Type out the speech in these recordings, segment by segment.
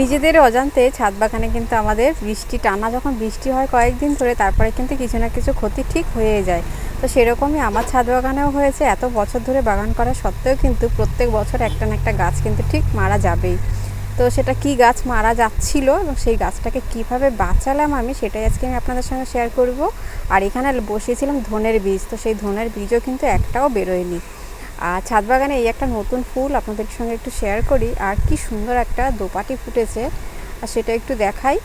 নিজেদের অজান্তে ছাদ বাগানে কিন্তু আমাদের বৃষ্টি, টানা যখন বৃষ্টি হয় কয়েকদিন ধরে, তারপরে কিন্তু কিছু না কিছু ক্ষতি ঠিক হয়ে যায়। তো সেরকমই আমার ছাদ বাগানেও হয়েছে। এত বছর ধরে বাগান করা সত্ত্বেও কিন্তু প্রত্যেক বছর একটা না একটা গাছ কিন্তু ঠিক মারা যাবেই। তো সেটা কি গাছ মারা যাচ্ছিল এবং সেই গাছটাকে কীভাবে বাঁচালাম আমি, সেটাই আজকে আমি আপনাদের সঙ্গে শেয়ার করব। আর এখানে বসিয়েছিলাম ধনের বীজ। তো সেই ধনের বীজও কিন্তু একটাও বেরোয়নি। আর ছাদ বাগানে এই একটা নতুন ফুল আপনাদের সঙ্গে একটু শেয়ার করি। আর কি সুন্দর একটা দোপাটি ফুটেছে। আর সেটা একটু দেখাই।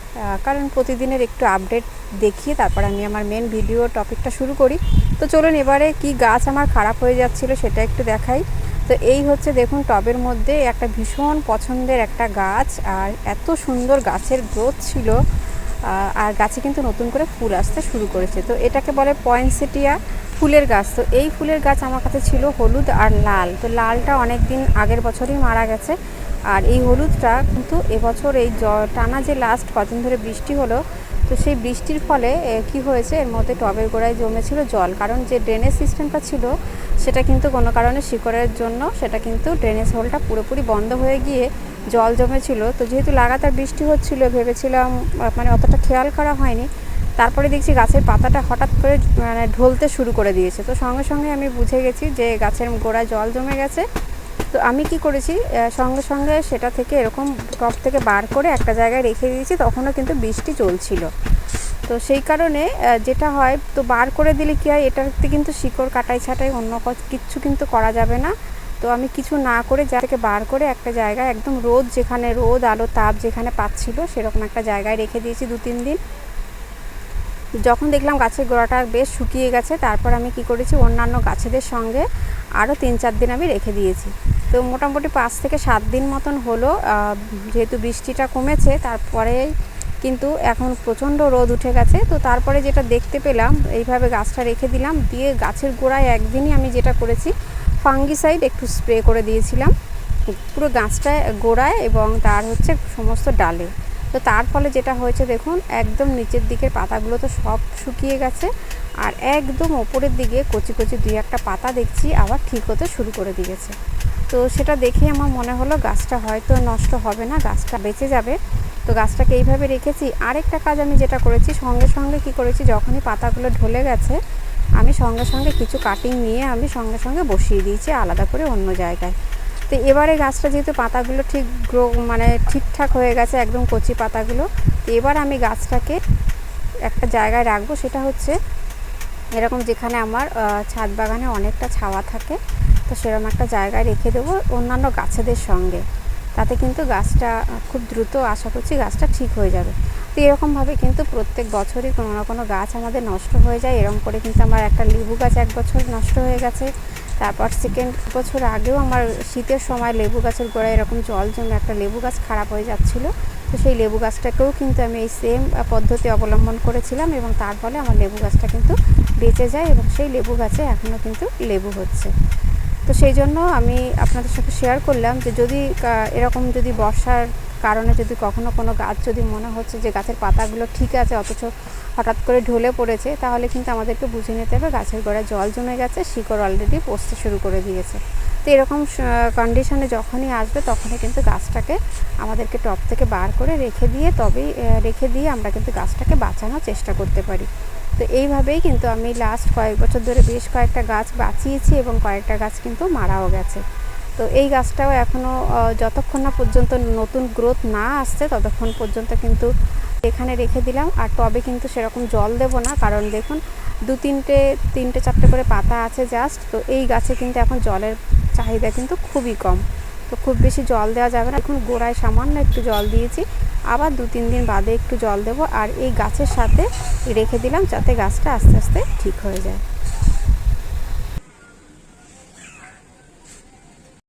কারণ প্রতিদিনের একটু আপডেট দেখিয়ে তারপর আমি আমার মেন ভিডিও টপিকটা শুরু করি। তো চলুন এবারে কি গাছ আমার খারাপ হয়ে যাচ্ছিল সেটা একটু দেখাই। তো এই হচ্ছে দেখুন টবের মধ্যে একটা ভীষণ পছন্দের একটা গাছ। আর এত সুন্দর গাছের গ্রোথ ছিল। আর গাছে কিন্তু নতুন করে ফুল আসতে শুরু করেছে। তো এটাকে বলে পয়েন্সেটিয়া ফুলের গাছ। তো এই ফুলের গাছ আমার কাছে ছিল হলুদ আর লাল। তো লালটা অনেক দিন আগের বছরই মারা গেছে। আর এই হলুদটা কিন্তু এবছর এই টানা যে লাস্ট কদিন ধরে বৃষ্টি হলো, তো সেই বৃষ্টির ফলে কি হয়েছে? এর মধ্যে টবের গোড়ায় জমেছিল জল। কারণ যে ড্রেনেজ সিস্টেমটা ছিল, সেটা কিন্তু কোনো কারণে শিকড়ের জন্য, সেটা কিন্তু ড্রেনেজ হোলটা পুরোপুরি বন্ধ হয়ে গিয়ে জল জমেছিল। তো যেহেতু লাগাতার বৃষ্টি হচ্ছিল, ভেবেছিলাম মানে অতটা খেয়াল করা হয়নি তারপরে দেখছি গাছের পাতাটা হঠাৎ করে মানে ঢলতে শুরু করে দিয়েছে। তো সঙ্গে সঙ্গে আমি বুঝে গেছি যে গাছের গোড়ায় জল জমে গেছে। তো আমি কি করেছি সঙ্গে সঙ্গে সেটা থেকে এরকম টপ থেকে বার করে একটা জায়গায় রেখে দিয়েছি, তখনও কিন্তু বৃষ্টি চলছিল। তো সেই কারণে যেটা হয়, তো বার করে দিলে কী হয়, এটাতে কিন্তু শিকড়, কাটাই, ছাটাই অন্য কিচ্ছু কিন্তু করা যাবে না। তো আমি কিছু না করে যা থেকে বার করে একটা জায়গায়, একদম রোদ যেখানে, রোদ আলো তাপ যেখানে পাচ্ছিল, সেরকম একটা জায়গায় রেখে দিয়েছি দু তিন দিন। যখন দেখলাম গাছের গোড়াটা বেশ শুকিয়ে গেছে, তারপর আমি কি করেছি, অন্যান্য গাছেদের সঙ্গে আরও তিন চার দিন আমি রেখে দিয়েছি। তো মোটামুটি পাঁচ থেকে সাত দিন মতন হলো যেহেতু বৃষ্টিটা কমেছে, তারপরে কিন্তু এখন প্রচণ্ড রোদ উঠে গেছে। তো তারপরে যেটা দেখতে পেলাম, এইভাবে গাছটা রেখে দিলাম, দিয়ে গাছের গোড়ায় একদিনই আমি যেটা করেছি, ফাঙ্গিসাইড একটু স্প্রে করে দিয়েছিলাম। পুরো গাছটায় গোড়ায় এবং তার হচ্ছে সমস্ত ডালে। তো তার ফলে যেটা হয়েছে দেখুন, একদম নিচের দিকের পাতাগুলো তো সব শুকিয়ে গেছে আর একদম ওপরের দিকে কচি কচি দুই একটা পাতা দেখছি আবার ঠিক হতে শুরু করে দিয়েছে। তো সেটা দেখে আমার মনে হলো গাছটা হয়তো নষ্ট হবে না, গাছটা বেঁচে যাবে। তো গাছটাকে এইভাবে রেখেছি। আরেকটা কাজ আমি যেটা করেছি, সঙ্গে সঙ্গে কি করেছি, যখনই পাতাগুলো ঢলে গেছে, আমি সঙ্গে সঙ্গে কিছু কাটিং নিয়ে আমি সঙ্গে সঙ্গে বসিয়ে দিয়েছি আলাদা করে অন্য জায়গায়। তো এবারে গাছটা যেহেতু পাতাগুলো ঠিক গ্রো মানে ঠিকঠাক হয়ে গেছে, একদম কচি পাতাগুলো, তো এবার আমি গাছটাকে একটা জায়গায় রাখব। সেটা হচ্ছে এরকম যেখানে আমার ছাদ বাগানে অনেকটা ছাওয়া থাকে, তো সেরকম একটা জায়গায় রেখে দেবো অন্যান্য গাছেদের সঙ্গে। তাতে কিন্তু গাছটা খুব দ্রুত আশা করছি গাছটা ঠিক হয়ে যাবে। তো এরকমভাবে কিন্তু প্রত্যেক বছরই কোনো না কোনো গাছ আমাদের নষ্ট হয়ে যায়। এরকম করে কিন্তু আমার একটা লেবু গাছ এক বছর নষ্ট হয়ে গেছে। তারপর সেকেন্ড বছর আগেও আমার শীতের সময় লেবু গাছের গোড়ায় এরকম জল জমে একটা লেবু গাছ খারাপ হয়ে যাচ্ছিল। তো সেই লেবু গাছটাকেও কিন্তু আমি এই সেম পদ্ধতি অবলম্বন করেছিলাম এবং তার ফলে আমার লেবু গাছটা কিন্তু বেঁচে যায় এবং সেই লেবু গাছে এখনও কিন্তু লেবু হচ্ছে। তো সেই জন্য আমি আপনাদের সাথে শেয়ার করলাম যে যদি এরকম যদি বর্ষার কারণে যদি কখনো কোনো গাছ যদি মনে হচ্ছে যে গাছের পাতাগুলো ঠিক আছে, অথচ হঠাৎ করে ঢলে পড়েছে, তাহলে কিন্তু আমাদেরকে বুঝে নিতে হবে গাছের গোড়ায় জল জমে গেছে, শিকড় অলরেডি পচতে শুরু করে দিয়েছে। তো এরকম কন্ডিশনে যখনই আসবে তখনই কিন্তু গাছটাকে আমাদেরকে টপ থেকে বার করে রেখে দিয়ে, তবেই রেখে দিয়ে আমরা কিন্তু গাছটাকে বাঁচানোর চেষ্টা করতে পারি। তো এইভাবেই কিন্তু আমি লাস্ট কয়েক বছর ধরে বেশ কয়েকটা গাছ বাঁচিয়েছি এবং কয়েকটা গাছ কিন্তু মারাও গেছে। তো এই গাছটাও এখনও যতক্ষণ না পর্যন্ত নতুন গ্রোথ না আসছে, ততক্ষণ পর্যন্ত কিন্তু এখানে রেখে দিলাম। আর টবে কিন্তু সেরকম জল দেবো না, কারণ দেখুন, দু তিনটে তিনটে চারটে করে পাতা আছে জাস্ট তো এই গাছে কিন্তু এখন জলের চাহিদা কিন্তু খুবই কম। তো খুব বেশি জল দেওয়া যাবে না। এখন গোড়ায় সামান্য একটু জল দিয়েছি। আবার দু তিন দিন বাদে একটু জল দেবো আর এই গাছের সাথে রেখে দিলাম যাতে গাছটা আস্তে আস্তে ঠিক হয়ে যায়।